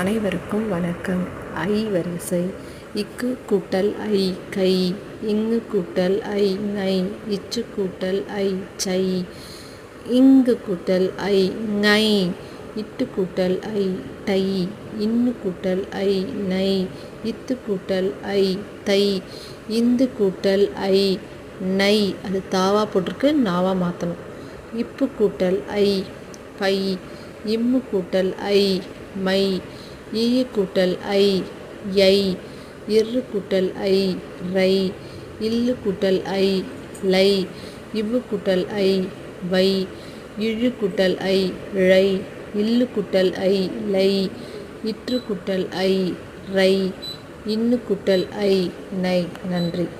அனைவருக்கும் வணக்கம் ஐ வரிசை இக்கு கூட்டல் ஐ கை இங்கு கூட்டல் ஐ நை இச்சு கூட்டல் ஐ சை இங்கு கூட்டல் ஐ நை இட்டு கூட்டல் ஐ டை இன்னு கூட்டல் ஐ நை இத்து கூட்டல் ஐ தை இந்து கூட்டல் ஐ நை அது தாவா போட்டிருக்கு நாவா மாற்றணும் இப்பு கூட்டல் ஐ பை இம்மு கூட்டல் ஐ மை ஈ கூட்டல் ஐ யை இரு கூட்டல் ஐ ரை இல்லு கூட்டல் ஐ லை இவ்வு கூட்டல் ஐ வை இழு கூட்டல் ஐ ழை இல்லு கூட்டல் ஐ லை இற்று கூட்டல் ஐ ரை இன்னு கூட்டல் ஐ நை நன்றி.